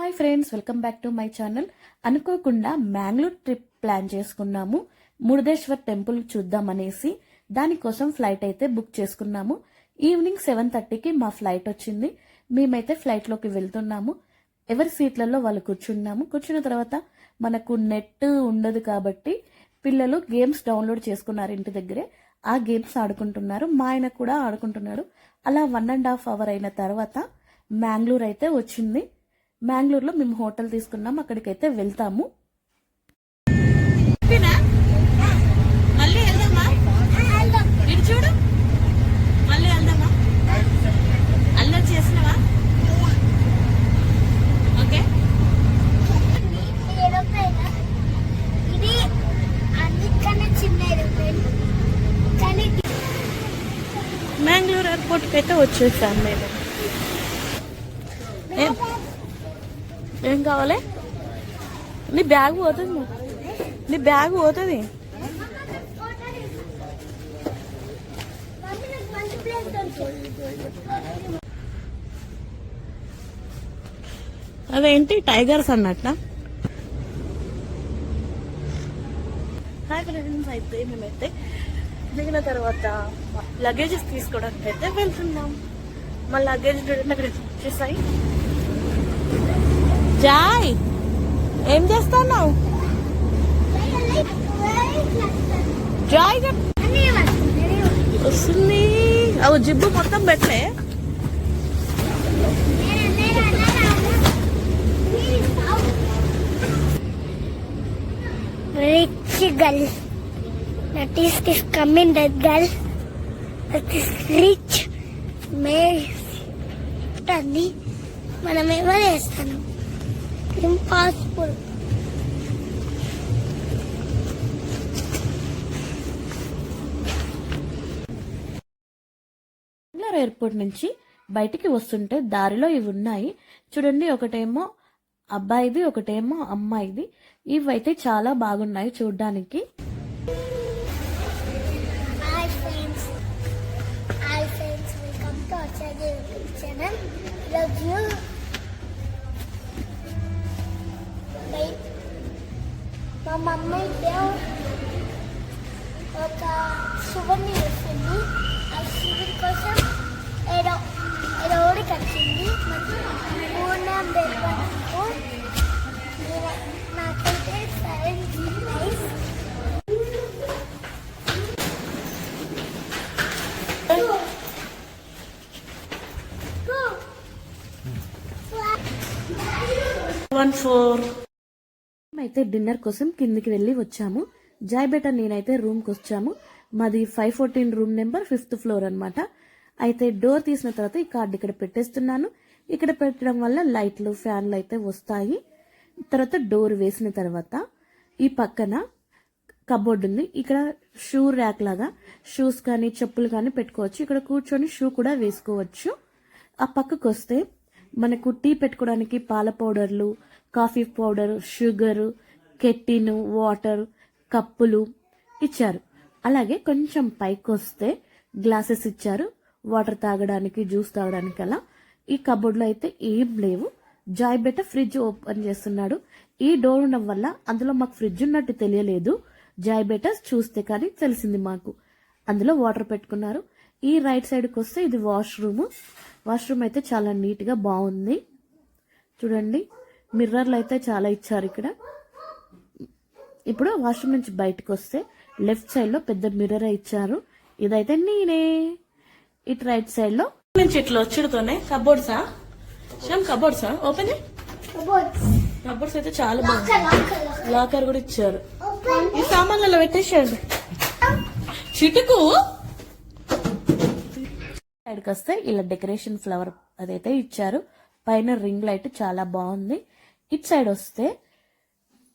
Hi friends welcome back to my channel. అనుకోకుండా Mangalore trip plan చేసుకున్నాము. Murudeshwar temple చూద్దామనేసి దానికోసం flight అయితే బుక్ చేసుకున్నాము. ఈవినింగ్ సెవెన్ థర్టీకి మా ఫ్లైట్ వచ్చింది. మేమైతే ఫ్లైట్లోకి వెళ్తున్నాము. ఎవరి సీట్లలో వాళ్ళు కూర్చున్నాము. కూర్చున్న తర్వాత మనకు నెట్ ఉండదు కాబట్టి పిల్లలు గేమ్స్ డౌన్లోడ్ చేసుకున్నారు ఇంటి దగ్గరే. ఆ గేమ్స్ ఆడుకుంటున్నారు. మా ఆయన కూడా ఆడుకుంటున్నాడు. అలా వన్ అండ్ హాఫ్ అవర్ అయిన తర్వాత మ్యాంగ్లూర్ అయితే వచ్చింది. బెంగళూరులో మేము హోటల్ తీసుకున్నాం. అక్కడికైతే వెళ్తాము. మళ్ళీ వెళ్దామా? ఇటు చూడు. మళ్ళీ వెళ్దామా? అల్లరి చేసినవా? ఓకే. ఇది అన్నిటికన్నా చిన్న ఏరోప్లేన్ కానీ మ్యాంగ్లూర్ ఎయిర్పోర్ట్కి అయితే వచ్చేసాం మేము ఏం ఏం కావాలి? నీ బ్యాగ్ పోతుంది నీ బ్యాగ్ పోతుంది. అదేంటి? టైగర్స్ అన్నట్ట. హాయ్ ఫ్రెండ్స్ అయితే మేమైతే దిగిన తర్వాత లగేజెస్ తీసుకోవడానికి అయితే వెళ్తున్నాం. మా లగేజ్ చూడండి అక్కడ వచ్చేసాయి జాయ్ ఏం చేస్తున్నావు జాయ్ గట్- వస్తుంది అవి జిబ్బు మొత్తం పెట్టలే rich girl that is this coming that girl that is rich మే ఉంటుంది మనం ఎవరు వేస్తాను ఇంపాసిబుల్ ఎయిర్పోర్ట్ నుంచి బయటికి వస్తుంటే దారిలో ఇవి ఉన్నాయి. చూడండి ఒకటేమో అబ్బాయిది ఒకటేమో అమ్మాయిది. ఇవైతే చాలా బాగున్నాయి చూడ్డానికి. మమ్మీ దేవ్ ఒక శుభని వేసింది ఆ శుభం కోసం ఏదో ఏదో ఊరికి వచ్చింది పూర్ణం దేవకు నాకైతే సెవెన్ నైస్ వన్ ఫోర్ అయితే డిన్నర్ కోసం కిందికి వెళ్ళి వచ్చాము. జాయ్ నేనైతే రూమ్కి వచ్చాము మాది five fourteen room number fifth floor అనమాట అయితే డోర్ తీసిన తర్వాత ఈ కార్డు ఇక్కడ పెట్టేస్తున్నాను. ఇక్కడ పెట్టడం వల్ల లైట్లు ఫ్యాన్లు అయితే వస్తాయి. తర్వాత డోర్ వేసిన తర్వాత ఈ పక్కన కబోర్డ్ ఉంది. ఇక్కడ షూ ర్యాక్ లాగా షూస్ కానీ చెప్పులు కానీ పెట్టుకోవచ్చు. ఇక్కడ కూర్చొని షూ కూడా వేసుకోవచ్చు. ఆ పక్కకు వస్తే మనకు టీ పెట్టుకోవడానికి పాల పౌడర్లు coffee powder sugar kettle water కప్పులు ఇచ్చారు. అలాగే కొంచెం పైకి వస్తే గ్లాసెస్ ఇచ్చారు. వాటర్ తాగడానికి జ్యూస్ తాగడానికి అలా ఈ కబోర్డ్లో అయితే ఏం లేవు. జాయ్ బెట ఫ్రిడ్జ్ ఓపెన్ చేస్తున్నాడు. ఈ డోర్ ఉండడం వల్ల అందులో మాకు ఫ్రిడ్జ్ ఉన్నట్టు తెలియలేదు. జాయ్ బెట చూస్తే కానీ తెలిసింది మాకు. అందులో వాటర్ పెట్టుకున్నారు. ఈ రైట్ సైడ్కి వస్తే ఇది వాష్రూమ్. వాష్రూమ్ అయితే చాలా నీట్గా బాగుంది. చూడండి. మిర్రర్లు అయితే చాలా ఇచ్చారు ఇక్కడ. ఇప్పుడు వాష్రూమ్ నుంచి బయటకు వస్తే లెఫ్ట్ సైడ్లో పెద్ద మిర్రర్ ఇచ్చారు. ఇదైతే నేనే. ఇటు రైట్ సైడ్లో నుంచి ఇట్లా వచ్చుడుతోనే కబోర్డ్సా శ్యామ్ కబోర్డ్సా ఓపెన్ కబోర్డ్స్ అయితే చాలా బాగుంది లాకర్ కూడా ఇచ్చారు. ఈ సామాన్లలో పెట్టేసాడు చిటుకు? సైడ్కి వస్తే ఇలా డెకరేషన్ ఫ్లవర్ అదైతే ఇచ్చారు. పైన రింగ్ లైట్ చాలా బాగుంది. ఇట్ సైడ్ వస్తే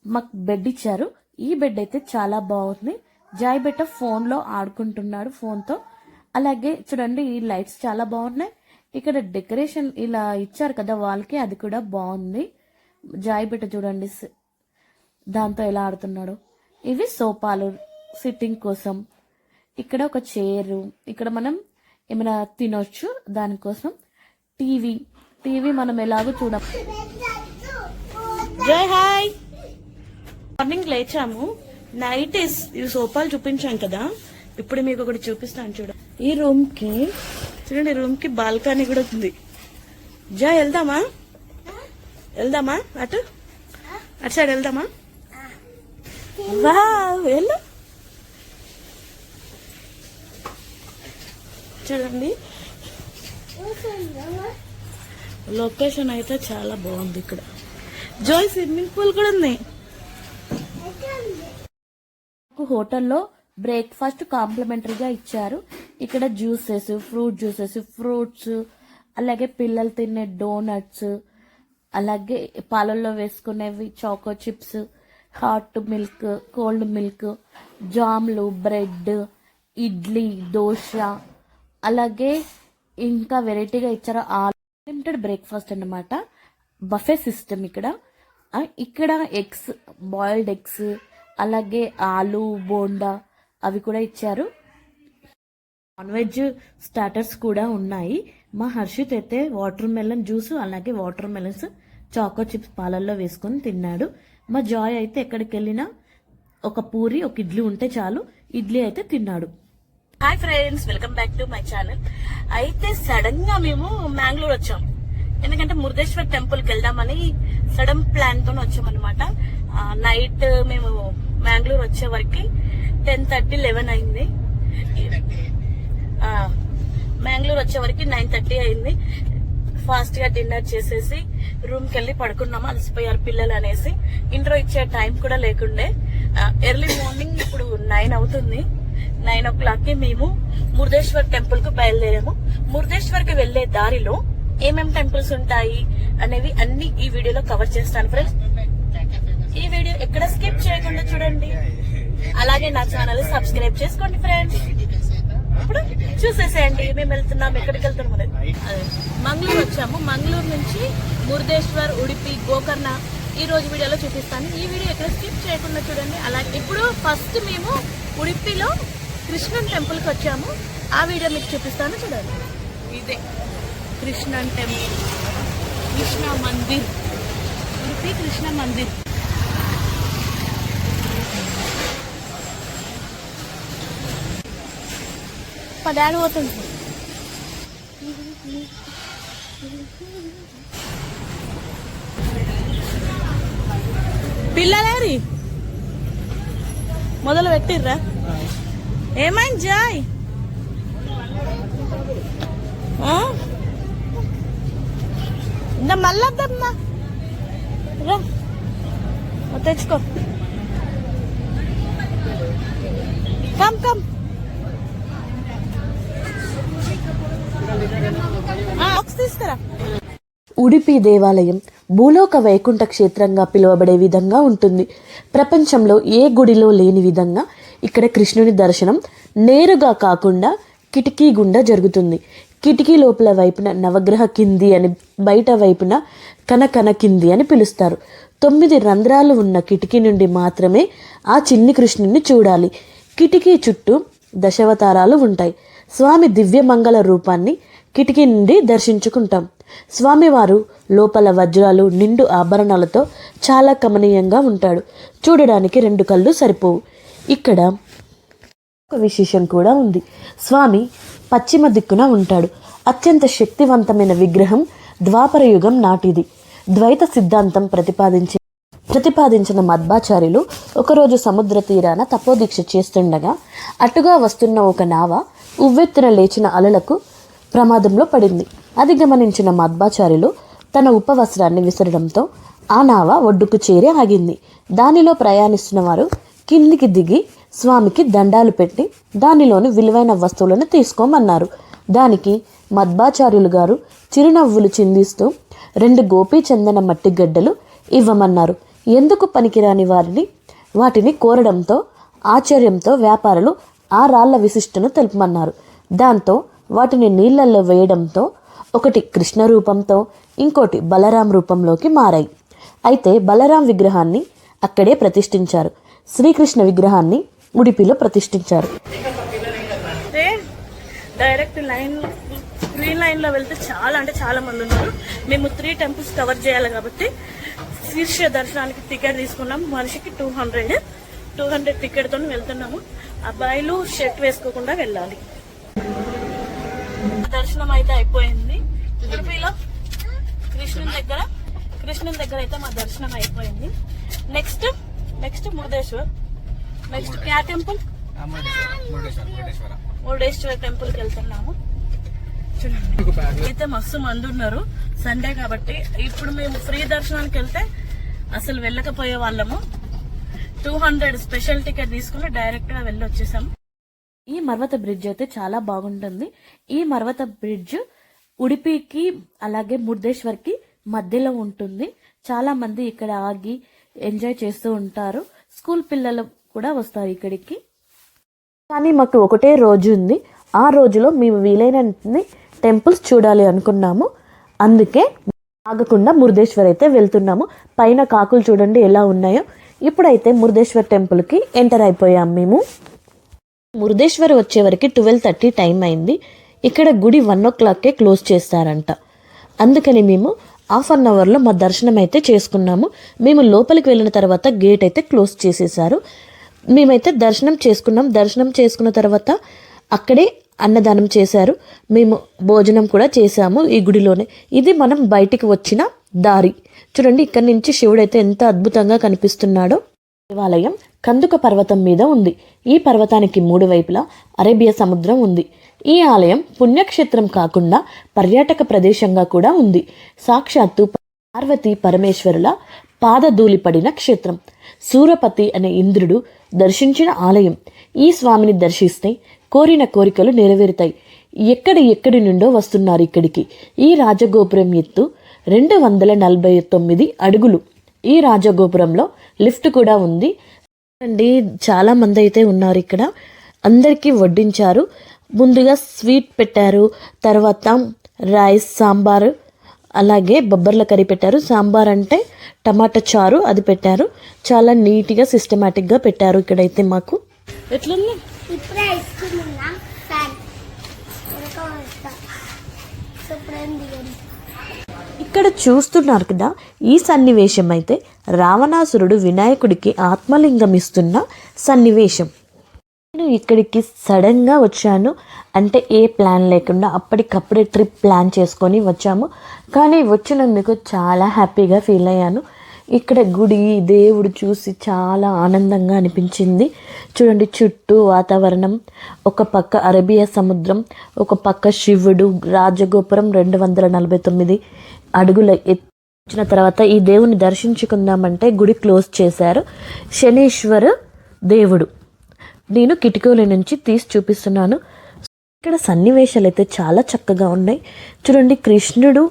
మాకు బెడ్ ఇచ్చారు. ఈ బెడ్ అయితే చాలా బాగుంది. జాయ్ బెట్ట ఫోన్లో ఆడుకుంటున్నాడు ఫోన్తో. అలాగే చూడండి ఈ లైట్స్ చాలా బాగున్నాయి. ఇక్కడ డెకరేషన్ ఇలా ఇచ్చారు కదా వాళ్ళకి అది కూడా బాగుంది. జాయ్ బెట్ట చూడండి దాంతో ఎలా ఆడుతున్నాడు. ఇవి సోఫాలు సిట్టింగ్ కోసం. ఇక్కడ ఒక చైర్ ఇక్కడ మనం ఏమైనా తినొచ్చు దానికోసం. టీవీ టీవీ మనం ఎలాగో చూడ జై హాయ్. మార్నింగ్ లేచాము. నైట్ ఇవి సోఫాలు చూపించాం కదా. ఇప్పుడు మీకు ఒకటి చూపిస్తాను చూడ. ఈ రూమ్కి చూడండి రూమ్కి బాల్కనీ కూడా ఉంది. జా వెళ్దామా? వెళ్దామా? అటు? అటు సైడ్ వెళ్దామా? వా వెళ్ళు. చూడండి. లొకేషన్ అయితే చాలా బాగుంది ఇక్కడ. జోయ్ స్విమ్మింగ్ పూల్ కూడా ఉంది. నాకు హోటల్లో బ్రేక్ఫాస్ట్ కాంప్లిమెంటరీగా ఇచ్చారు. ఇక్కడ జ్యూసెస్ ఫ్రూట్ జ్యూసెస్ ఫ్రూట్స్ అలాగే పిల్లలు తినే డోనట్స్ అలాగే పాలల్లో వేసుకునేవి choco chips hot milk cold milk జామ్లు bread idli dosa అలాగే ఇంకా వెరైటీగా ఇచ్చారు అన్లిమిటెడ్ బ్రేక్ఫాస్ట్ అన్నమాట. బఫే సిస్టమ్ ఇక్కడ. ఇక్కడ ఎగ్స్ బాయిల్డ్ ఎగ్స్ అలాగే ఆలు బోండా అవి కూడా ఇచ్చారు. నాన్ వెజ్ స్టార్టర్స్ కూడా ఉన్నాయి. మా హర్షిత్ అయితే వాటర్ మెలన్ జ్యూస్ అలాగే వాటర్ మెలన్స్ చాకో చిప్స్ పాలల్లో వేసుకొని తిన్నాడు. మా జాయ్ అయితే ఎక్కడికి వెళ్ళినా ఒక పూరి ఒక ఇడ్లీ ఉంటే చాలు ఇడ్లీ అయితే తిన్నాడు. Hi friends welcome back to my channel. అయితే సడన్గా మేము మ్యాంగ్లూర్ వచ్చాం. ఎందుకంటే మురుదేశ్వర్ టెంపుల్కి వెళ్దామని సడన్ ప్లాన్తో వచ్చాం అనమాట నైట్ మేము మ్యాంగ్లూర్ వచ్చే వరకు టెన్ థర్టీ లెవెన్ అయింది. మ్యాంగ్లూర్ వచ్చే వరకు నైన్ థర్టీ అయింది. ఫాస్ట్గా డిన్నర్ చేసేసి రూమ్కి వెళ్ళి పడుకున్నాము అలసిపోయారు పిల్లలు అనేసి. ఇంట్రో ఇచ్చే టైం కూడా లేకుండే. ఎర్లీ మార్నింగ్ ఇప్పుడు నైన్ అవుతుంది. నైన్ ఓ క్లాక్కి మేము మురుదేశ్వర్ టెంపుల్కు బయలుదేరాము. మురుదేశ్వర్కి వెళ్ళే దారిలో ఏమేం టెంపుల్స్ ఉంటాయి అనేవి అన్ని ఈ వీడియోలో కవర్ చేస్తాను ఫ్రెండ్స్ ఈ వీడియో ఎక్కడ స్కిప్ చేయకుండా చూడండి. అలాగే నా ఛానల్ సబ్స్క్రైబ్ చేసుకోండి ఫ్రెండ్స్ ఇప్పుడు చూసేసేయండి మేము వెళ్తున్నాం ఎక్కడికి వెళ్తున్నాం అదే, మంగళూరు వచ్చాము. మంగళూరు నుంచి మురుదేశ్వర్ ఉడిపి గోకర్ణ ఈ రోజు వీడియోలో చూపిస్తాను. ఈ వీడియో ఎక్కడ స్కిప్ చేయకుండా చూడండి. అలాగే ఇప్పుడు ఫస్ట్ మేము ఉడిపిలో కృష్ణన్ టెంపుల్కి వచ్చాము. ఆ వీడియో మీకు చూపిస్తాను చూడండి. ఇదే. కృష్ణన్ టెంపుల్ కృష్ణ మందిర్. ఉడిపి కృష్ణ మందిర్. మా పోతుంది పిల్లలేరి? మొదలు పెట్టిర్రా? ఏమైంది జాయ్? ఆ? మళ్ళా వద్దమ్మా. రా తెచ్చుకో. Come come. తీసుకురా. ఉడిపి దేవాలయం భూలోక వైకుంఠ క్షేత్రంగా పిలువబడే విధంగా ఉంటుంది. ప్రపంచంలో ఏ గుడిలో లేని విధంగా ఇక్కడ కృష్ణుని దర్శనం నేరుగా కాకుండా కిటికీ గుండా జరుగుతుంది. కిటికీ లోపల వైపున నవగ్రహ కింది అని బయట వైపున కనకన కింది అని పిలుస్తారు. తొమ్మిది రంధ్రాలు ఉన్న కిటికీ నుండి మాత్రమే ఆ చిన్ని కృష్ణుని చూడాలి. కిటికీ చుట్టూ దశావతారాలు ఉంటాయి. స్వామి దివ్యమంగళ రూపాన్ని కిటికీ నుండి దర్శించుకుంటాం. స్వామివారు లోపల వజ్రాలు నిండు ఆభరణాలతో చాలా కమనీయంగా ఉంటాడు. చూడడానికి రెండు కళ్ళు సరిపోవు. ఇక్కడ ఒక విశేషం కూడా ఉంది. స్వామి పశ్చిమ దిక్కున ఉంటాడు. అత్యంత శక్తివంతమైన విగ్రహం ద్వాపర యుగం నాటిది. ద్వైత సిద్ధాంతం ప్రతిపాదించి ప్రతిపాదించిన మధ్వాచార్యులు ఒకరోజు సముద్ర తీరాన తపోదీక్ష చేస్తుండగా అటుగా వస్తున్న ఒక నావ ఉవ్వెత్తున లేచిన అలలకు ప్రమాదంలో పడింది. అది గమనించిన మధ్వాచార్యులు తన ఉపవస్త్రాన్ని విసరడంతో ఆ నావ ఒడ్డుకు చేరి ఆగింది. దానిలో ప్రయాణిస్తున్న వారు కిందికి దిగి స్వామికి దండాలు పెట్టి దానిలోని విలువైన వస్తువులను తీసుకోమన్నారు. దానికి మధ్వాచార్యులు గారు చిరునవ్వులు చిందిస్తూ రెండు గోపీ చందన మట్టి గడ్డలు ఇవ్వమన్నారు. ఎందుకు పనికిరాని వారిని? వాటిని కోరడంతో ఆశ్చర్యంతో వ్యాపారులు ఆ రాళ్ళ విశిష్టను తెలుపమన్నారు. దాంతో వాటిని నీళ్ళలో వేయడంతో ఒకటి కృష్ణ రూపంతో ఇంకోటి బలరాం రూపంలోకి మారాయి. అయితే బలరాం విగ్రహాన్ని అక్కడే ప్రతిష్ఠించారు. శ్రీకృష్ణ విగ్రహాన్ని ఉడిపిలో ప్రతిష్ఠించారు. డైరెక్ట్ లైన్ త్రీ లైన్లో వెళ్తే చాలా అంటే చాలా మంది ఉన్నారు. మేము త్రీ టెంపుల్స్ కవర్ చేయాలి కాబట్టి శీర్ష దర్శనానికి టికెట్ తీసుకున్నాం. మనిషికి టూ హండ్రెడ్ టూ హండ్రెడ్ టికెట్తో వెళ్తున్నాము అబ్బాయిలు షర్ట్ వేసుకోకుండా వెళ్ళాలి. దర్శనం అయితే అయిపోయింది. తిరుపతిలో కృష్ణుని దగ్గర కృష్ణుని దగ్గర అయితే మా దర్శనం అయిపోయింది. నెక్స్ట్ నెక్స్ట్ మురుదేశ్వర్ నెక్స్ట్ క్యా టెంపుల్ మురుడేశ్వర టెంపుల్కి వెళ్తున్నాము. చూడండి అయితే మస్తు మంది ఉన్నారు. సండే కాబట్టి ఇప్పుడు మేము ఫ్రీ దర్శనానికి వెళ్తే అసలు వెళ్ళకపోయే వాళ్ళము. టూ హండ్రెడ్ స్పెషల్ టికెట్ తీసుకుని డైరెక్ట్గా వెళ్ళి వచ్చేసాము ఈ మర్వత బ్రిడ్జ్ అయితే చాలా బాగుంటుంది. ఈ మర్వత బ్రిడ్జ్ ఉడిపికి అలాగే ముర్దేశ్వర్కి మధ్యలో ఉంటుంది. చాలా మంది ఇక్కడ ఆగి ఎంజాయ్ చేస్తూ ఉంటారు. స్కూల్ పిల్లలు కూడా వస్తారు ఇక్కడికి. కానీ మాకు ఒకటే రోజు ఉంది. ఆ రోజులో మేము వీలైనన్ని టెంపుల్స్ చూడాలి అనుకున్నాము. అందుకే ఆగకుండా మురుదేశ్వర్ అయితే వెళ్తున్నాము. పైన కాకులు చూడండి ఎలా ఉన్నాయో. ఇప్పుడైతే మురుదేశ్వర్ టెంపుల్కి ఎంటర్ అయిపోయాం మేము. మురుదేశ్వర్ వచ్చే వరకు ట్వెల్వ్ థర్టీ టైం అయింది. ఇక్కడ గుడి వన్ ఓ క్లాక్కే క్లోజ్ చేస్తారంట. అందుకని మేము హాఫ్ అన్ అవర్లో మా దర్శనం అయితే చేసుకున్నాము. మేము లోపలికి వెళ్ళిన తర్వాత గేట్ అయితే క్లోజ్ చేసేసారు. మేమైతే దర్శనం చేసుకున్నాం. దర్శనం చేసుకున్న తర్వాత అక్కడే అన్నదానం చేశారు. మేము భోజనం కూడా చేశాము ఈ గుడిలోనే. ఇది మనం బయటికి వచ్చిన దారి. చూడండి ఇక్కడ నుంచి శివుడైతే ఎంత అద్భుతంగా కనిపిస్తున్నాడో. దేవాలయం కందుక పర్వతం మీద ఉంది. ఈ పర్వతానికి మూడు వైపులా అరేబియా సముద్రం ఉంది. ఈ ఆలయం పుణ్యక్షేత్రం కాకుండా పర్యాటక ప్రదేశంగా కూడా ఉంది. సాక్షాత్తు పార్వతీ పరమేశ్వరుల పాదధూళిపడిన క్షేత్రం. సూరపతి అనే ఇంద్రుడు దర్శించిన ఆలయం. ఈ స్వామిని దర్శిస్తే కోరిన కోరికలు నెరవేరుతాయి. ఎక్కడి ఎక్కడి నుండో వస్తున్నారు ఇక్కడికి. ఈ రాజగోపురం ఎత్తు రెండు వందల నలభై తొమ్మిది అడుగులు. ఈ రాజగోపురంలో లిఫ్ట్ కూడా ఉంది. అండి చాలా మంది అయితే ఉన్నారు ఇక్కడ. అందరికీ వడ్డించారు. ముందుగా స్వీట్ పెట్టారు. తర్వాత రైస్ సాంబారు అలాగే బొబ్బర్ల కర్రీ పెట్టారు. సాంబార్ అంటే టమాటా చారు అది పెట్టారు. చాలా నీట్గా సిస్టమేటిక్గా పెట్టారు ఇక్కడైతే మాకు. ఎట్లుంది? ఇక్కడ చూస్తున్నారు కదా ఈ సన్నివేశం అయితే రావణాసురుడు వినాయకుడికి ఆత్మలింగం ఇస్తున్న సన్నివేశం. నేను ఇక్కడికి సడన్గా వచ్చాను. అంటే ఏ ప్లాన్ లేకుండా అప్పటికప్పుడే ట్రిప్ ప్లాన్ చేసుకొని వచ్చాము. కానీ వచ్చినందుకు చాలా హ్యాపీగా ఫీల్ అయ్యాను. ఇక్కడ గుడి దేవుడు చూసి చాలా ఆనందంగా అనిపించింది. చూడండి చుట్టూ వాతావరణం. ఒక పక్క అరేబియా సముద్రం ఒక పక్క శివుడు రాజగోపురం రెండు వందల నలభై తొమ్మిది అడుగుల ఎత్తు వచ్చిన తర్వాత ఈ దేవుని దర్శించుకుందామంటే గుడి క్లోజ్ చేశారు. శనీశ్వరు దేవుడు. నేను కిటికీల నుంచి తీసి చూపిస్తున్నాను. ఇక్కడ సన్నివేశాలు అయితే చాలా చక్కగా ఉన్నాయి. చూడండి కృష్ణుడు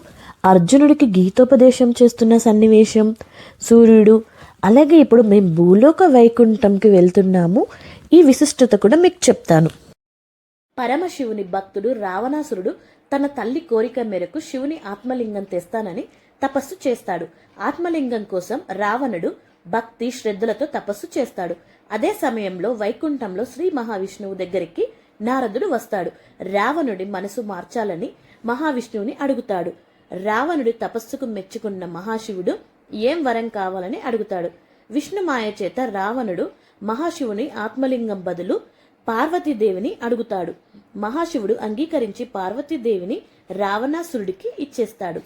అర్జునుడికి గీతోపదేశం చేస్తున్న సన్నివేశం సూర్యుడు. అలాగే ఇప్పుడు మేము భూలోక వైకుంఠంకి వెళ్తున్నాము. ఈ విశిష్టత కూడా మీకు చెప్తాను. పరమశివుని భక్తుడు రావణాసురుడు తన తల్లి కోరిక మేరకు శివుని ఆత్మలింగం తెస్తానని తపస్సు చేస్తాడు. ఆత్మలింగం కోసం రావణుడు భక్తి శ్రద్ధలతో తపస్సు చేస్తాడు. అదే సమయంలో వైకుంఠంలో శ్రీ మహావిష్ణువు దగ్గరికి నారదుడు వస్తాడు. రావణుడి మనసు మార్చాలని మహావిష్ణువుని అడుగుతాడు. రావణుడి తపస్సుకు మెచ్చుకున్న మహాశివుడు ఏం వరం కావాలని అడుగుతాడు. విష్ణుమాయ చేత రావణుడు మహాశివుని ఆత్మలింగం బదులు పార్వతీదేవిని అడుగుతాడు. మహాశివుడు అంగీకరించి పార్వతీదేవిని రావణాసురుడికి ఇచ్చేస్తాడు.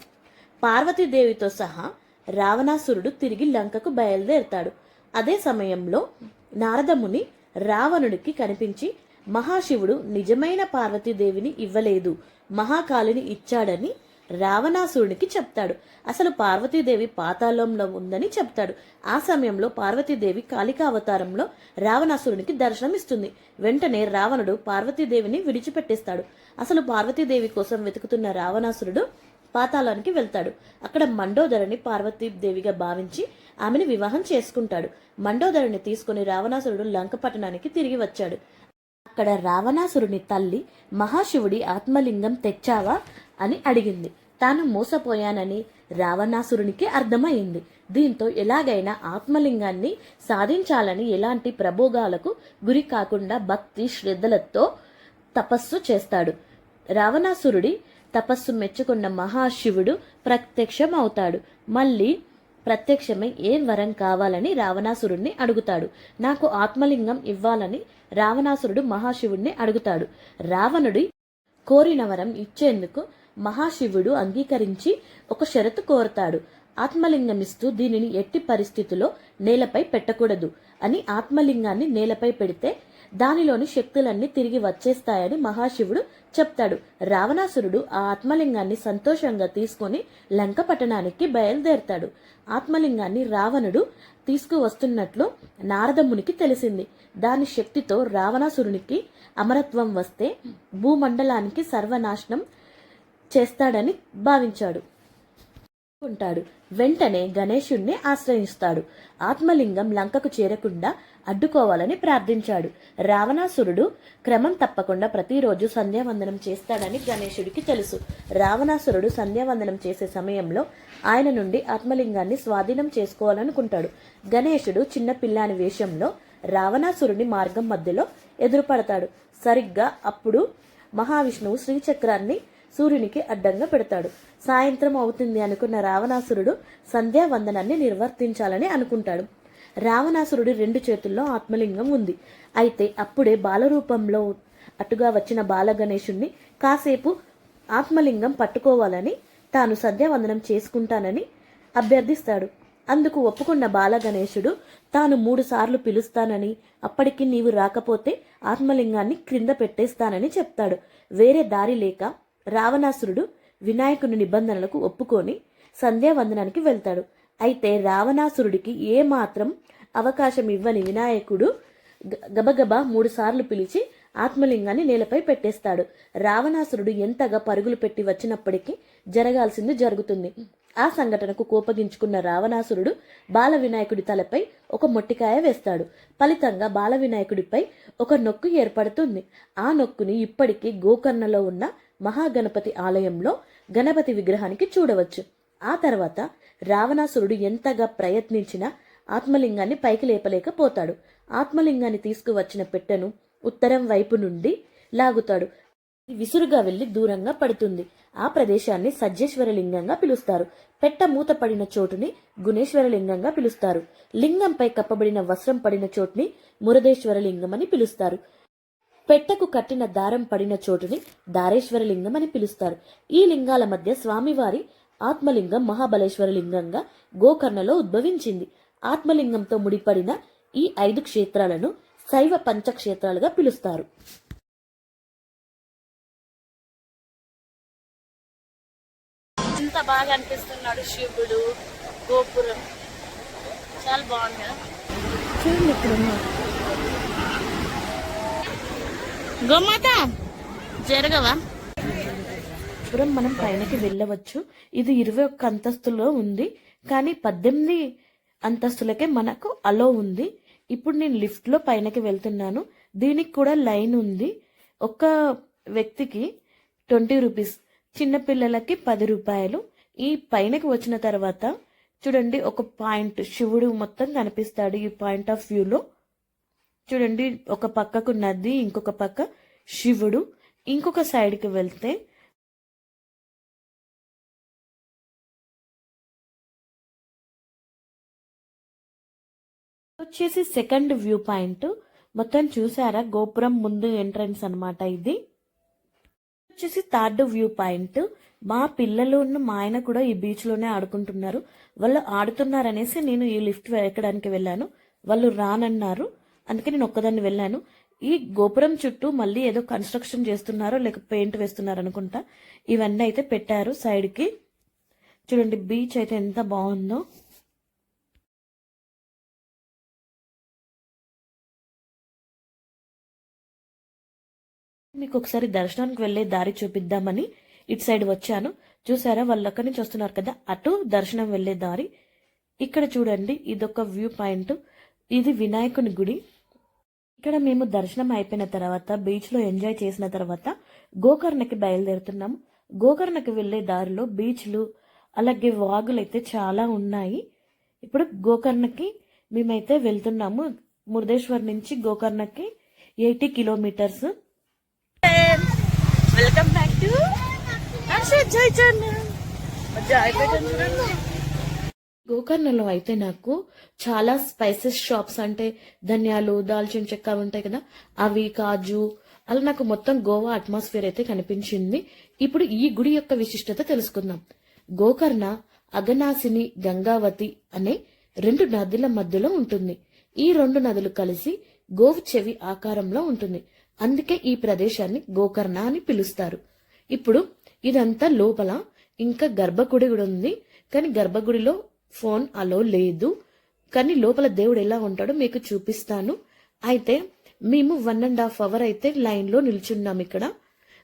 పార్వతీదేవితో సహా రావణాసురుడు తిరిగి లంకకు బయలుదేరుతాడు. అదే సమయంలో నారదముని రావణుడికి కనిపించి మహాశివుడు నిజమైన పార్వతీదేవిని ఇవ్వలేదు. మహాకాళిని ఇచ్చాడని రావణాసురునికి చెప్తాడు. అసలు పార్వతీదేవి పాతాళంలో ఉందని చెప్తాడు. ఆ సమయంలో పార్వతీదేవి కాళికా అవతారంలో రావణాసురునికి దర్శనం ఇస్తుంది వెంటనే రావణుడు పార్వతీదేవిని విడిచిపెట్టేస్తాడు. అసలు పార్వతీదేవి కోసం వెతుకుతున్న రావణాసురుడు పాతాళానికి వెళ్తాడు. అక్కడ మండోదరిని పార్వతీదేవిగా భావించి ఆమెను వివాహం చేసుకుంటాడు. మండోదరుని తీసుకుని రావణాసురుడు లంక పట్టణానికి తిరిగి వచ్చాడు. అక్కడ రావణాసురుని తల్లి మహాశివుడి ఆత్మలింగం తెచ్చావా అని అడిగింది. తాను మోసపోయానని రావణాసురునికి అర్థమైంది. దీంతో ఎలాగైనా ఆత్మలింగాన్ని సాధించాలని ఎలాంటి ప్రభోగాలకు గురి కాకుండా భక్తి శ్రద్ధలతో తపస్సు చేస్తాడు. రావణాసురుడి తపస్సు మెచ్చుకున్న మహాశివుడు ప్రత్యక్షం అవుతాడు మళ్ళీ ప్రత్యక్షమై ఏం వరం కావాలని రావణాసురుణ్ణి అడుగుతాడు. నాకు ఆత్మలింగం ఇవ్వాలని రావణాసురుడు మహాశివుణ్ణి అడుగుతాడు. రావణుడి కోరిన వరం ఇచ్చేందుకు మహాశివుడు అంగీకరించి ఒక షరతు కోరుతాడు. ఆత్మలింగమిస్తూ దీనిని ఎట్టి పరిస్థితిలో నేలపై పెట్టకూడదు అని ఆత్మలింగాన్ని నేలపై పెడితే దానిలోని శక్తులన్నీ తిరిగి వచ్చేస్తాయని మహాశివుడు చెప్తాడు. రావణాసురుడు ఆ ఆత్మలింగాన్ని సంతోషంగా తీసుకొని లంక పట్టణానికి బయలుదేరతాడు. ఆత్మలింగాన్ని రావణుడు తీసుకువస్తున్నట్లు నారదమునికి తెలిసింది. దాని శక్తితో రావణాసురునికి అమరత్వం వస్తే భూమండలానికి సర్వనాశనం చేస్తాడని భావించాడు. ఉంటాడు. వెంటనే గణేశుణ్ణి ఆశ్రయిస్తాడు. ఆత్మలింగం లంకకు చేరకుండా అడ్డుకోవాలని ప్రార్థించాడు. రావణాసురుడు క్రమం తప్పకుండా ప్రతిరోజు సంధ్యావందనం చేస్తాడని గణేశుడికి తెలుసు. రావణాసురుడు సంధ్యావందనం చేసే సమయంలో ఆయన నుండి ఆత్మలింగాన్ని స్వాధీనం చేసుకోవాలనుకుంటాడు. గణేశుడు చిన్న పిల్లాని వేషంలో రావణాసురుని మార్గం మధ్యలో ఎదురుపడతాడు. సరిగ్గా అప్పుడు మహావిష్ణువు శ్రీచక్రాన్ని సూర్యునికి అడ్డంగా పెడతాడు. సాయంత్రం అవుతుంది అనుకున్న రావణాసురుడు సంధ్యావందనాన్ని నిర్వర్తించాలని అనుకుంటాడు. రావణాసురుడి రెండు చేతుల్లో ఆత్మలింగం ఉంది. అయితే అప్పుడే బాలరూపంలో అటుగా వచ్చిన బాలగణేశుణ్ణి కాసేపు ఆత్మలింగం పట్టుకోవాలని తాను సంధ్యావందనం చేసుకుంటానని అభ్యర్థిస్తాడు. అందుకు ఒప్పుకున్న బాలగణేశుడు తాను మూడుసార్లు పిలుస్తానని అప్పటికి నీవు రాకపోతే ఆత్మలింగాన్ని క్రింద పెట్టేస్తానని చెప్తాడు. వేరే దారి లేక రావణాసురుడు వినాయకుని నిబంధనలకు ఒప్పుకొని సంధ్యావందనానికి వెళ్తాడు. అయితే రావణాసురుడికి ఏ మాత్రం అవకాశం ఇవ్వని వినాయకుడు గ- గబగబా మూడు సార్లు పిలిచి ఆత్మలింగాన్ని నేలపై పెట్టేస్తాడు. రావణాసురుడు ఎంతగా పరుగులు పెట్టి వచ్చినప్పటికీ జరగాల్సింది జరుగుతుంది. ఆ సంఘటనకు కోపగించుకున్న రావణాసురుడు బాల వినాయకుడి తలపై ఒక మొట్టికాయ వేస్తాడు. ఫలితంగా బాల వినాయకుడిపై ఒక నొక్కు ఏర్పడుతుంది. ఆ నొక్కుని ఇప్పటికీ గోకర్ణలో ఉన్న మహాగణపతి ఆలయంలో గణపతి విగ్రహానికి చూడవచ్చు. ఆ తర్వాత రావణాసురుడు ఎంతగా ప్రయత్నించినా ఆత్మలింగాన్ని పైకి లేపలేకపోతాడు. ఆత్మలింగాన్ని తీసుకువచ్చిన పెట్టెను ఉత్తరం వైపు నుండి లాగుతాడు. విసురుగా వెళ్ళి దూరంగా పడుతుంది. ఆ ప్రదేశాన్ని సజ్జేశ్వర లింగంగా పిలుస్తారు. పెట్ట మూత పడిన చోటుని గుణేశ్వర లింగంగా పిలుస్తారు. లింగంపై కప్పబడిన వస్త్రం పడిన చోటుని మురదేశ్వర లింగం అని పిలుస్తారు. పెట్టకు కట్టిన దారం పడిన చోటుని దారేశ్వర లింగం అని పిలుస్తారు. ఈ లింగాల మధ్య స్వామివారి ఆత్మలింగం మహాబలేశ్వర లింగంగా గోకర్ణలో ఉద్భవించింది. ఆత్మలింగంతో ముడిపడిన ఈ ఐదు క్షేత్రాలను శైవ పంచక్షేత్రాలుగా పిలుస్తారు. ఎంత బాగా అనిపిస్తున్నాడు శివుడు గోపురం. చాలా బాగుంది కదా చూడండి ఇక్కడ. గోమాత! జరగవా? పురం మనం పైనకి వెళ్ళవచ్చు. ఇది ఇరవై ఒక్క అంతస్తులో ఉంది. కానీ పద్దెనిమిది అంతస్తులకే మనకు అలో ఉంది. ఇప్పుడు నేను లిఫ్ట్లో పైనకి వెళ్తున్నాను. దీనికి కూడా లైన్ ఉంది. ఒక వ్యక్తికి ట్వంటీ రూపీస్ చిన్నపిల్లలకి పది రూపాయలు. ఈ పైనకి వచ్చిన తర్వాత చూడండి ఒక పాయింట్ శివుడు మొత్తం కనిపిస్తాడు ఈ పాయింట్ ఆఫ్ వ్యూలో. చూడండి ఒక పక్కకు నది ఇంకొక పక్క శివుడు. ఇంకొక సైడ్కి వెళ్తే వచ్చేసి సెకండ్ వ్యూ పాయింట్. మొత్తం చూసారా? గోపురం ముందు ఎంట్రన్స్ అనమాట ఇది. వచ్చేసి థర్డ్ వ్యూ పాయింట్. మా పిల్లలు ఉన్న మా ఆయన కూడా ఈ బీచ్లోనే ఆడుకుంటున్నారు. వాళ్ళు ఆడుతున్నారనేసి నేను ఈ లిఫ్ట్ ఎక్కడానికి వెళ్ళాను. వాళ్ళు రానన్నారు. అందుకే నేను ఒక్కదాన్ని వెళ్ళాను. ఈ గోపురం చుట్టూ మళ్ళీ ఏదో కన్స్ట్రక్షన్ చేస్తున్నారో లేక పెయింట్ వేస్తున్నారు అనుకుంటా. ఇవన్నీ అయితే పెట్టారు సైడ్కి చూడండి బీచ్ అయితే ఎంత బాగుందో. మీకు ఒకసారి దర్శనానికి వెళ్ళే దారి చూపిద్దామని ఇటు సైడ్ వచ్చాను. చూసారా వాళ్ళు అక్కడి నుంచి వస్తున్నారు కదా అటు దర్శనం వెళ్ళే దారి. ఇక్కడ చూడండి ఇదొక వ్యూ పాయింట్. ఇది వినాయకుని గుడి. ఇక్కడ మేము దర్శనం అయిపోయిన తర్వాత బీచ్లో ఎంజాయ్ చేసిన తర్వాత గోకర్ణకి బయలుదేరుతున్నాము. గోకర్ణకి వెళ్ళే దారిలో బీచ్లు అలాగే వాగులు అయితే చాలా ఉన్నాయి. ఇప్పుడు గోకర్ణకి మేమైతే వెళ్తున్నాము. మురుదేశ్వర్ నుంచి గోకర్ణకి eighty kilometres. Welcome back to జై గోకర్ణలో అయితే నాకు చాలా స్పైసెస్ షాప్స్ అంటే ధనియాలు దాల్చిన చెక్క ఉంటాయి కదా అవి కాజు అలా నాకు మొత్తం గోవా అట్మాస్ఫియర్ అయితే కనిపించింది. ఇప్పుడు ఈ గుడి యొక్క విశిష్టత తెలుసుకుందాం. గోకర్ణ అగనాసిని గంగావతి అనే రెండు నదుల మధ్యలో ఉంటుంది. ఈ రెండు నదులు కలిసి గోవు చెవి ఆకారంలో ఉంటుంది. అందుకే ఈ ప్రదేశాన్ని గోకర్ణ అని పిలుస్తారు. ఇప్పుడు ఇదంతా లోపల ఇంకా గర్భగుడి కూడా ఉంది. కానీ గర్భగుడిలో ఫోన్ అలో లేదు. కానీ లోపల దేవుడు ఎలా ఉంటాడో మీకు చూపిస్తాను. అయితే మేము వన్ అండ్ హాఫ్ అవర్ అయితే లైన్లో నిల్చున్నాం ఇక్కడ.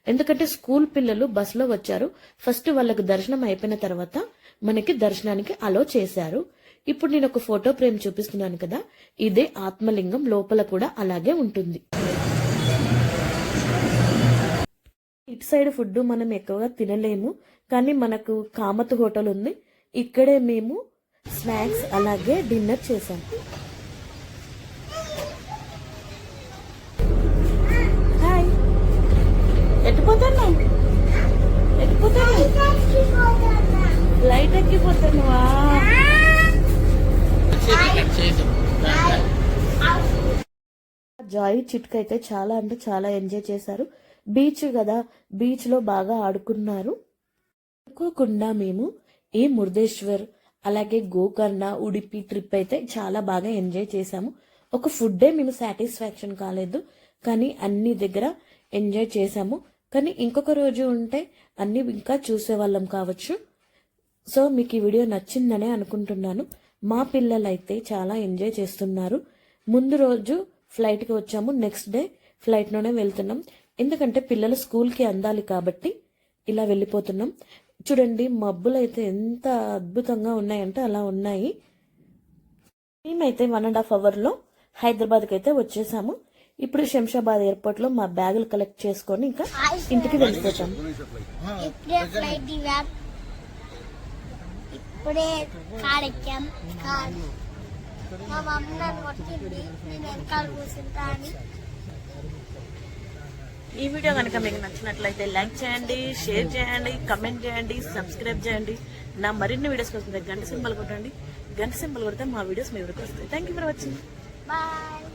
ఎందుకంటే స్కూల్ పిల్లలు బస్సులో వచ్చారు. ఫస్ట్ వాళ్ళకు దర్శనం అయిపోయిన తర్వాత మనకి దర్శనానికి అలో చేశారు. ఇప్పుడు నేను ఒక ఫోటో ఫ్రేమ్ చూపిస్తున్నాను కదా. ఇదే ఆత్మలింగం లోపల కూడా అలాగే ఉంటుంది. ఇటు సైడ్ ఫుడ్ మనం ఎక్కువగా తినలేము కానీ మనకు కామత్ హోటల్ ఉంది. ఇక్కడే మేము స్నాక్స్ అలాగే డిన్నర్ చేసాం హాయ్. ఎట్టుపోతున్నావు ఎట్టుపోతున్నావు లైట్ ఎక్కిపోతున్నావా జాయ్ చిట్క్ అయితే చాలా అంటే చాలా ఎంజాయ్ చేశారు. బీచ్ కదా బీచ్లో బాగా ఆడుకున్నారు. అనుకోకుండా మేము ఏ మురుదేశ్వర్ అలాగే గోకర్ణ ఉడిపి ట్రిప్ అయితే చాలా బాగా ఎంజాయ్ చేశాము. ఒక ఫుడ్డే మేము సాటిస్ఫాక్షన్ కాలేదు కానీ అన్ని దగ్గర ఎంజాయ్ చేశాము. కానీ ఇంకొక రోజు ఉంటే అన్ని ఇంకా చూసేవాళ్ళం కావచ్చు. సో మీకు ఈ వీడియో నచ్చిందనే అనుకుంటున్నాను. మా పిల్లలైతే చాలా ఎంజాయ్ చేస్తున్నారు. ముందు రోజు ఫ్లైట్కి వచ్చాము నెక్స్ట్ డే ఫ్లైట్లోనే వెళ్తున్నాం. ఎందుకంటే పిల్లలు స్కూల్కి అందాలి కాబట్టి ఇలా వెళ్ళిపోతున్నాం. చూడండి మబ్బులు అయితే ఎంత అద్భుతంగా ఉన్నాయంటే అలా ఉన్నాయి. మేమైతే వన్ అండ్ హాఫ్ అవర్లో హైదరాబాద్కి అయితే వచ్చేసాము. ఇప్పుడు శంషాబాద్ ఎయిర్పోర్ట్లో మా బ్యాగులు కలెక్ట్ చేసుకొని ఇంకా ఇంటికి వెళ్ళిపోతాం. ఇప్పుడే ఇప్పుడే కార్ ఎక్కాం. కార్. మా మమ్మీ నన్ను కొట్టింది. నేను వెనకాల కూర్చుంటా అని. ఈ వీడియో కనుక మీకు నచ్చినట్లయితే లైక్ చేయండి షేర్ చేయండి కమెంట్ చేయండి సబ్స్క్రైబ్ చేయండి. నా మరిన్ని వీడియోస్ కోసం గంట సింబల్ కొట్టండి. గంట సింబల్ కొడితే మా వీడియోస్ మీ వరకు వస్తాయి. Thank you for watching bye